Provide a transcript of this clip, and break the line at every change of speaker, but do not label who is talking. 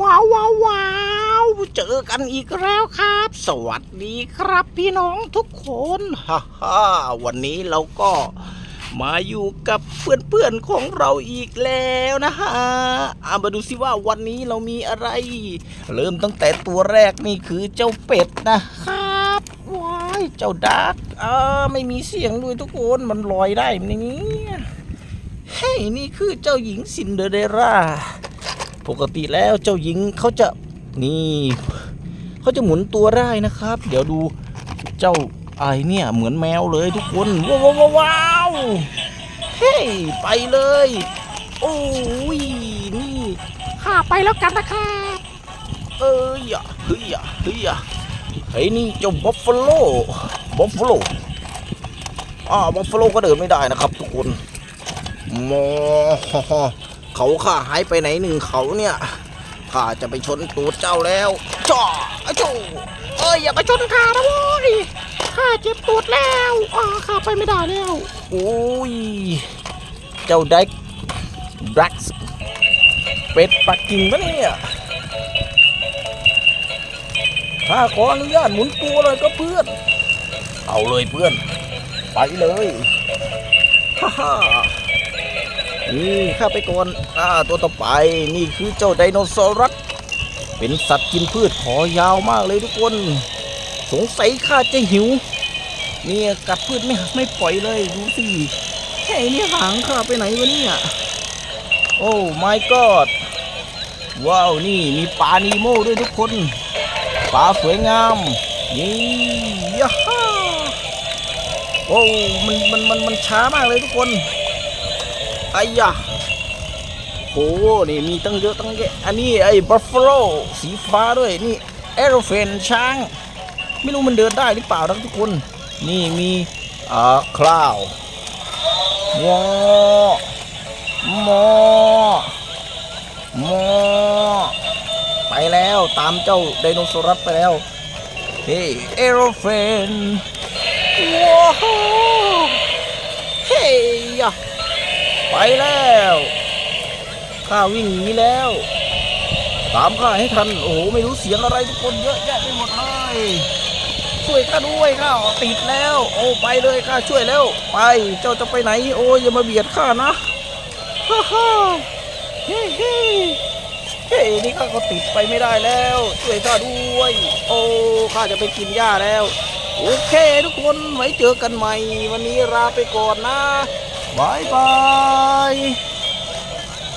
ว้าวว้าววาวเจอกันอีกแล้วครับ สวัสดีครับพี่น้องทุกคนฮ่าฮ่าวันนี้เราก็มาอยู่กับเพื่อนๆของเราอีกแล้วนะฮะอามาดูสิว่าวันนี้เรามีอะไร เริ่มตั้งแต่ตัวแรกนี่คือเจ้าเป็ดนะครับว้ายเจ้าดักอ่าไม่มีเสียงด้วยทุกคนมันลอยได้ไหมเนี่ยเฮ้ยนี่คือเจ้าหญิงซินเดอเรลล่า ปกติแล้วเจ้าหญิงเขาจะนี่เขาจะหมุนตัวได้นะครับ เดี๋ยวดูเจ้าไอเนี่ยเหมือนแมวเลยทุกคนว้าวว้าววาวเฮ้ยไปเลย โอ้ยนี่ข้าไปแล้วกันนะครับเอ้ยอะเฮ้ยอะเฮ้ยอะเฮ้ยนี่เจ้าบัฟฟาโลบัฟฟาโลอ่าบัฟฟาโลก็เดินไม่ได้นะครับ ทุกคนมอ เขาข้าหายไปไหนหนึ่งเขาเนี่ยข้าจะไปชนตูดเจ้าแล้วจ่ออะโจเอ้ยอย่ามาชนข้านะโว้ยข้าเจ็บตูดแล้วอ่าข้าไปไม่ได้แล้วโอ้ยเจ้าได้แบล็กเป็ดปักกิ่งปะเนี่ยข้าขออนุญาตหมุนตัวเลยก็เพื่อน เอาเลยเพื่อน ไปเลยฮ่าฮ่า นี่ข้าไปก่อนอ่าตัวต่อไปนี่คือเจ้าไดโนเสาร์รัสเป็นสัตว์กินพืชขอยาวมากเลยทุกคน สงสัยข้าจะหิว เนี่ยกัดพืชไม่ไม่ปล่อยเลยดูสิแค่นี้หางข้าไปไหนวะเนี่ยโอ้ my god ว้าวนี่มีปลานีโม่ด้วยทุกคนปลาสวยงามนี่ยะฮ่าโอ้มันมันมันมันช้ามากเลยทุกคน อ้ยะโหนี่มีตั้งเยอะตั้งแยะอันนี้ไอ้บัฟฟาโลสีฟ้าด้วยนี่เอโรเฟนช้าง ไม่รู้มันเดินได้หรือเปล่านะทุกคน นี่มีอ่าคลาวมอมอมอไปแล้วตามเจ้าไดโนเสาร์ไปแล้ว เฮ้เอโรเฟนว้าวเฮ้ยะ ไปแล้วข้าวิ่งหนีแล้ว ตามข้าให้ทัน โอ้โห ไม่รู้เสียงอะไรทุกคนเยอะแยะไปหมดเลยช่วยข้าด้วยข้าติดแล้ว โอ้ไปเลยข้าช่วยแล้ว ไปเจ้าจะไปไหน โอ้ยอย่ามาเบียดข้านะฮ่าฮ่าเฮ้เฮ้เฮ้นี่ข้าก็ติดไปไม่ได้แล้ว ช่วยข้าด้วย โอ้ข้าจะไปกินหญ้าแล้ว โอเคทุกคนไว้เจอกันใหม่ วันนี้ลาไปก่อนนะ บายบาย